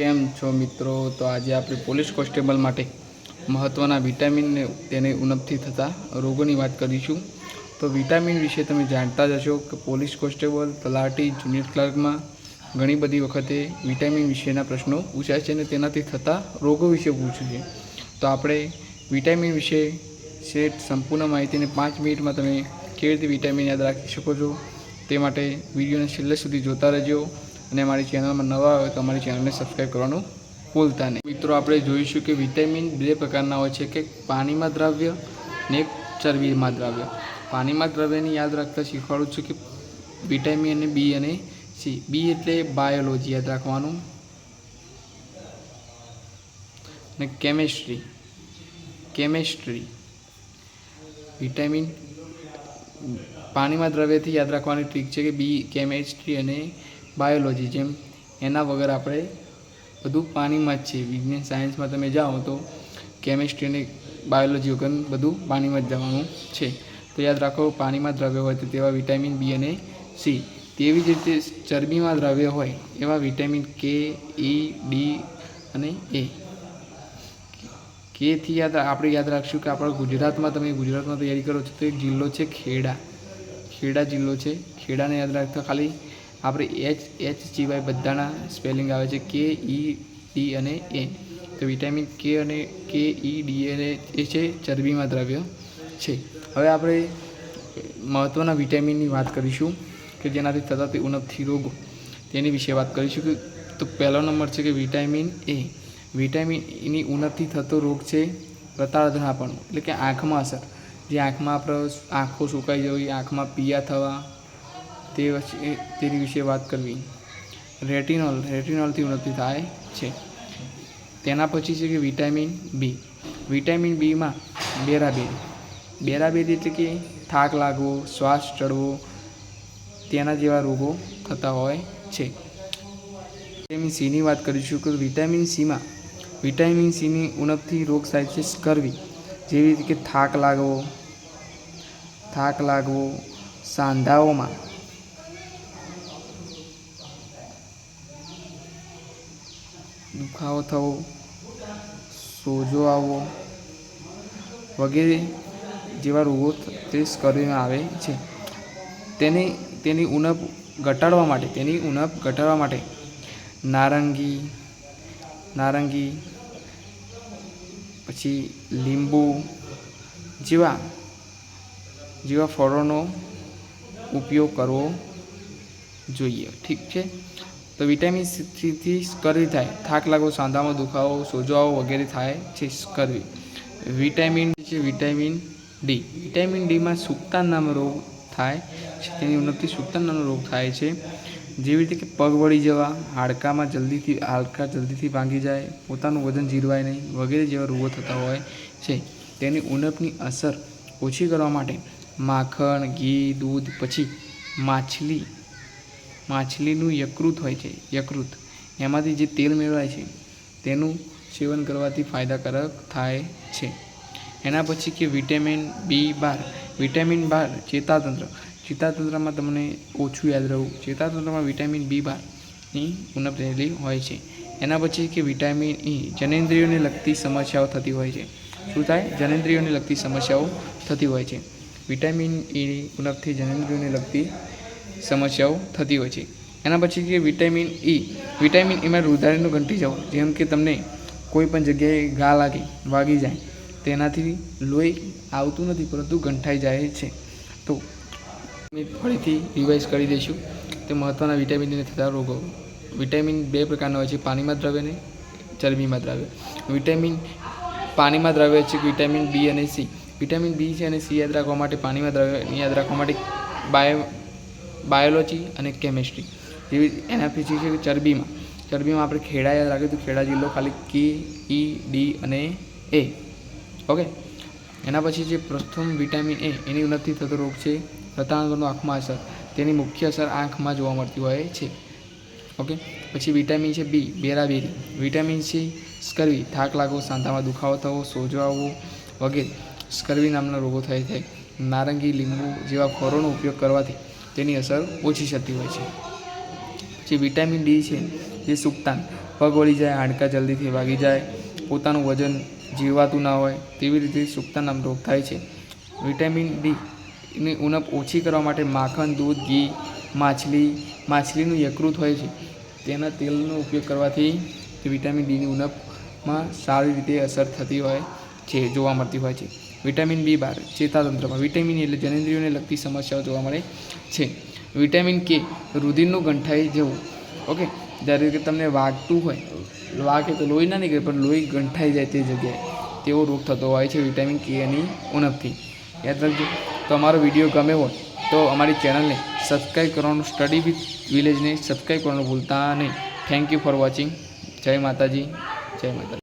કેમ છો મિત્રો? તો આજે આપણે પોલીસ કોન્સ્ટેબલ માટે મહત્ત્વના વિટામિનને તેને ઉણપથી થતા રોગોની વાત કરીશું. તો વિટામિન વિશે તમે જાણતા જ હશો કે પોલીસ કોન્સ્ટેબલ, તલાટી, જુનિયર ક્લાર્કમાં ઘણી બધી વખતે વિટામિન વિશેના પ્રશ્નો પૂછાય છે અને તેનાથી થતા રોગો વિશે પૂછ્યું છે. તો આપણે વિટામિન વિશે શેઠ સંપૂર્ણ માહિતીને પાંચ મિનિટમાં તમે કેવી રીતે વિટામિન યાદ રાખી શકો છો તે માટે વિડીયોને છેલ્લે સુધી જોતા રહેજો. અને અમારી ચેનલમાં નવા હોય તો અમારી ચેનલને સબસ્ક્રાઈબ કરવાનું ભૂલતા નહીં. મિત્રો, આપણે જોઈશું કે વિટામિન બે પ્રકારના હોય છે, કે પાણીમાં દ્રાવ્ય ને ચરબીમાં દ્રાવ્ય. પાણીમાં દ્રવ્યને યાદ રાખતા શીખવાડું છું કે વિટામિન અને બી અને સી. બી એટલે બાયોલોજી, યાદ રાખવાનું. ને કેમેસ્ટ્રી. કેમેસ્ટ્રી. વિટામિન પાણીમાં દ્રવ્યથી યાદ રાખવાની ટ્રીક છે કે બી, કેમેસ્ટ્રી અને બાયોલોજી જેમ, એના વગર આપણે બધું પાણીમાં જ છે વિજ્ઞાન સાયન્સમાં તમે જાઓ તો કેમેસ્ટ્રી અને બાયોલોજી વગર બધું પાણીમાં જ જવાનું છે. તો યાદ રાખો, પાણીમાં દ્રવ્ય હોય તો તેવા વિટામિન બી અને સી તેવી જ રીતે ચરબીમાં દ્રવ્ય હોય એવા વિટામિન કે ઈ ડી અને એ કેથી યાદ, આપણે યાદ રાખશું કે આપણા ગુજરાતમાં, તમે ગુજરાતમાં તૈયારી કરો છો તો એક જિલ્લો છે ખેડા. ખેડા જિલ્લો છે. ખેડાને યાદ રાખતા ખાલી આપણે એચ એચ સિવાય બધાના સ્પેલિંગ આવે છે કે ઈ ડી અને એ તો વિટામિન કે અને કે ઈ ડી અને એ છે ચરબીમાં દ્રવ્ય છે. હવે આપણે મહત્ત્વના વિટામિનની વાત કરીશું કે જેનાથી થતા તે ઉણપથી રોગો તેની વિશે વાત કરીશું કે તો પહેલો નંબર છે કે વિટામિન એ વિટામિન એની ઉણપથી થતો રોગ છે રતાળધનાપણું, એટલે કે આંખમાં અસર. જે આંખમાં આપણે આંખો સુકાઈ જવી, આંખમાં પિયા થવા તે તેની વિશે વાત કરવી. રેટિનોલ, રેટિનોલથી ઉન્નતિ થાય છે. તેના પછી છે કે વિટામિન બી. વિટામિન બીમાં બેરાબેરી. બેરાબેરી એટલે કે થાક લાગવો, શ્વાસ ચડવો, તેના જેવા રોગો થતા હોય છે. વિટામિન સીની વાત કરીશું કે વિટામિન સીમાં વિટામિન સીની ઉણપથી રોગ થાય છે સ્કર્વી જેવી રીતે કે થાક લાગવો થાક લાગવો, સાંધાઓમાં દુખાવો થવો, સોજો આવવો વગેરે જેવા રોગો તે શરીરમાં આવે છે. તેની તેની ઉણપ ઘટાડવા માટે, તેની ઉણપ ઘટાડવા માટે નારંગી નારંગી, પછી લીંબુ જેવા જેવા ફળોનો ઉપયોગ કરવો જોઈએ. ઠીક છે? તો વિટામિન સીથી સ્કર્વી થાય. થાક લાગવો, સાંધામાં દુખાવો સોજો વગેરે થાય છે સ્કર્વી વિટામિન છે વિટામિન ડી વિટામિન ડીમાં સુક્તાન નામનો રોગ થાય છે, તેની ઉન્નતિ સુક્તાન નામનો રોગ થાય છે. જેવી રીતે કે પગ વળી જવા, હાડકામાં જલ્દીથી, હાડકા જલ્દીથી ભાંગી જાય, પોતાનું વજન જીરવાય નહીં, વગેરે જેવા રોગો થતા હોય છે. તેની ઉણપની અસર ઓછી કરવા માટે માખણ, ઘી, દૂધ, પછી માછલી માછલીનું યકૃત હોય છે, યકૃત. એમાંથી જે તેલ મેળવાય છે, તેનું સેવન કરવાથી ફાયદાકારક થાય છે. એના પછી કે વિટામિન બી બાર. વિટામિન બાર, ચેતાતંત્ર. ચેતાતંત્રમાં તમને ઓછું યાદ રહેવું. ચેતાતંત્રમાં વિટામિન બી બારની ઉણપ રહેલી હોય છે. એના પછી કે વિટામિન ઈ, જનેન્દ્રિયોને લગતી સમસ્યાઓ થતી હોય છે. શું થાય? જનેન્દ્રિયોને લગતી સમસ્યાઓ થતી હોય છે. વિટામિન ઈની ઉણપથી જનેન્દ્રિયોને લગતી સમસ્યાઓ થતી હોય છે. એના પછી કે વિટામિન ઈ વિટામિન ઈમાં રુધારીનું ઘંટી જવું. જેમ કે તમને કોઈ પણ જગ્યાએ ઘા લાગે, વાગી જાય, તેનાથી લોહી આવતું નથી, પરંતુ ગંઠાઈ જાય છે. તો ફરીથી રિવાઇઝ કરી દઈશું તે મહત્ત્વના વિટામિનને થતા રોગો. વિટામિન બે પ્રકારના હોય છે, પાણીમાં દ્રવ્ય અને ચરબીમાં દ્રવ્ય. વિટામિન પાણીમાં દ્રવ્ય છે, વિટામિન બી અને સી વિટામિન બી છે અને સી યાદ રાખવા માટે પાણીમાં દ્રવ્ય યાદ રાખવા માટે બાયો બાયોલોજી અને કેમેસ્ટ્રી. જેવી એના પછી છે ચરબીમાં ચરબીમાં આપણે ખેડા યાદ રાખીએ તો ખેડા જિલ્લો ખાલી કે, ઈ, ડી અને એ. ઓકે? એના પછી જે પ્રથમ વિટામિન એ, એની ઉન્નતિ થતો રોગ છે રતાણગણનો આંખમાં અસર. તેની મુખ્ય અસર આંખમાં જોવા મળતી હોય છે. ઓકે? પછી વિટામિન છે બી, બેરાબેરી. Vitamin C, સ્કરવી. થાક લાગવો, સાંધામાં દુખાવો થવો સોજો આવવો વગેરે. સ્કરવી નામના રોગો થાય છે નારંગી, લીંબુ જેવા ફળોનો ઉપયોગ કરવાથી તેની અસર ઓછી થતી હોય છે. પછી વિટામિન ડી છે જે સુક્તાન પગ વળી જાય, હાડકાં જલ્દીથી વાગી જાય, પોતાનું વજન જીવાતું ના હોય, તેવી રીતે સુક્તા નામ રોગ થાય છે. વિટામિન ડી ની ઉણપ ઓછી કરવા માટે માખણ, દૂધ, ઘી, માછલી, માછલીનું યકૃત હોય છે. તેના તેલનો ઉપયોગ કરવાથી વિટામિન ડીની ઉણપમાં સારી રીતે અસર થતી હોય છે, જોવા મળતી હોય છે. વિટામિન બી બાર ચેતાતંત્રમાં. વિટામિન એટલે જનેન્દ્રિયોને લગતી સમસ્યાઓ જોવા મળે છે. વિટામિન કે રુધિરનું ગંઠાઈ જવું. ઓકે? જ્યારે કે તમને વાગતું હોય. વાગે તો લોહી ના નીકળે, પણ લોહી ગંઠાઈ જાય તે જગ્યાએ. તેવો રોગ થતો હોય છે વિટામિન કે એની ઉણપથી. યાદ રાખજો. તો અમારો વીડિયો ગમે હોય, તો અમારી ચેનલને સબસ્ક્રાઈબ કરવાનું, સ્ટડી વિથ વિલેજને સબસ્ક્રાઈબ કરવાનું ભૂલતા નહીં. થેન્ક યુ ફોર વોચિંગ જય માતાજી. જય માતાજી.